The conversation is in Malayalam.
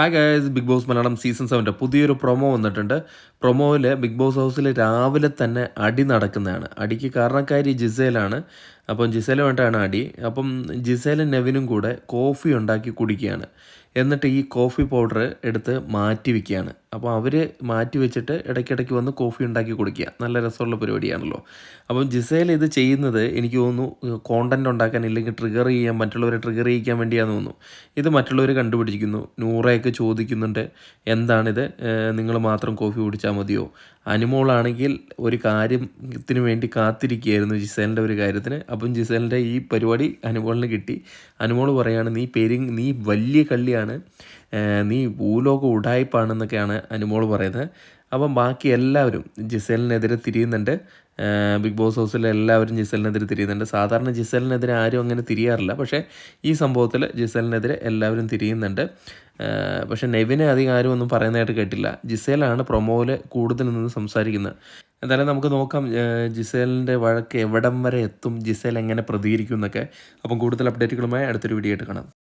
Hi guys Bigg Boss Malayalam season സെവന്റെ പുതിയൊരു പ്രൊമോ വന്നിട്ടുണ്ട്. പ്രൊമോയിൽ ബിഗ് ബോസ് ഹൗസിൽ രാവിലെ തന്നെ അടി നടക്കുന്നതാണ്. അടിക്ക് കാരണക്കാരി ജിസേലാണ്. അപ്പം ജിസേലുമായിട്ടാണ് അടി. അപ്പം ജിസേലും നെവിനും കൂടെ കോഫി ഉണ്ടാക്കി കുടിക്കുകയാണ്. എന്നിട്ട് ഈ കോഫി പൗഡർ എടുത്ത് മാറ്റി വയ്ക്കുകയാണ് അപ്പോൾ അവർ മാറ്റി വെച്ചിട്ട് ഇടയ്ക്കിടയ്ക്ക് വന്ന് കോഫി ഉണ്ടാക്കി കുടിക്കുക. നല്ല രസമുള്ള പരിപാടിയാണല്ലോ. അപ്പം ജിസേൽ ഇത് ചെയ്യുന്നത് എനിക്ക് തോന്നുന്നു കോണ്ടന്റ് ഉണ്ടാക്കാൻ ഇല്ലെങ്കിൽ ട്രിഗർ ചെയ്യാൻ മറ്റുള്ളവരെ ട്രിഗർ ചെയ്യിക്കാൻ വേണ്ടിയാണെന്ന് തോന്നുന്നു. ഇത് മറ്റുള്ളവർ കണ്ടുപിടിച്ചിരിക്കുന്നു. നൂറയൊക്കെ ചോദിക്കുന്നുണ്ട്. എന്താണിത്? നിങ്ങൾ മാത്രം കോഫി കുടിച്ചാൽ മതിയോ? അനുമോളാണെങ്കിൽ ഒരു കാര്യത്തിന് വേണ്ടി കാത്തിരിക്കുകയായിരുന്നു ജിസേലിന്റെ ഒരു കാര്യത്തിന്. അപ്പം ജിസേലിന്റെ ഈ പരിപാടി അനുമോളിന് കിട്ടി. അനുമോൾ പറയാണ് നീ പെരി നീ വലിയ കള്ളിയാണ്. നീ ഭൂലോക ഉടായ്പാണെന്നൊക്കെയാണ് അനുമോൾ പറയുന്നത്. അപ്പം ബാക്കി എല്ലാവരും ജിസേലിനെതിരെ തിരിയുന്നുണ്ട്. ബിഗ് ബോസ് ഹൗസിലെ എല്ലാവരും ജിസലിനെതിരെ തിരിയുന്നുണ്ട്. സാധാരണ ജിസലിനെതിരെ ആരും അങ്ങനെ തിരിയാറില്ല. പക്ഷേ ഈ സംഭവത്തിൽ ജിസലിനെതിരെ എല്ലാവരും തിരിയുന്നുണ്ട്. പക്ഷേ നെവിനെ അധികം ആരും ഒന്നും പറയുന്നതായിട്ട് കേട്ടില്ല. ജിസേലാണ് പ്രൊമോയിൽ കൂടുതൽ നിന്ന് സംസാരിക്കുന്നത്. എന്തായാലും നമുക്ക് നോക്കാം ജിസേലിന്റെ വഴക്ക് എവിടം വരെ എത്തും ജിസേൽ എങ്ങനെ പ്രതികരിക്കും എന്നൊക്കെ. അപ്പം കൂടുതൽ അപ്ഡേറ്റുകളുമായി അടുത്തൊരു വീഡിയോ ആയിട്ട് കാണാം.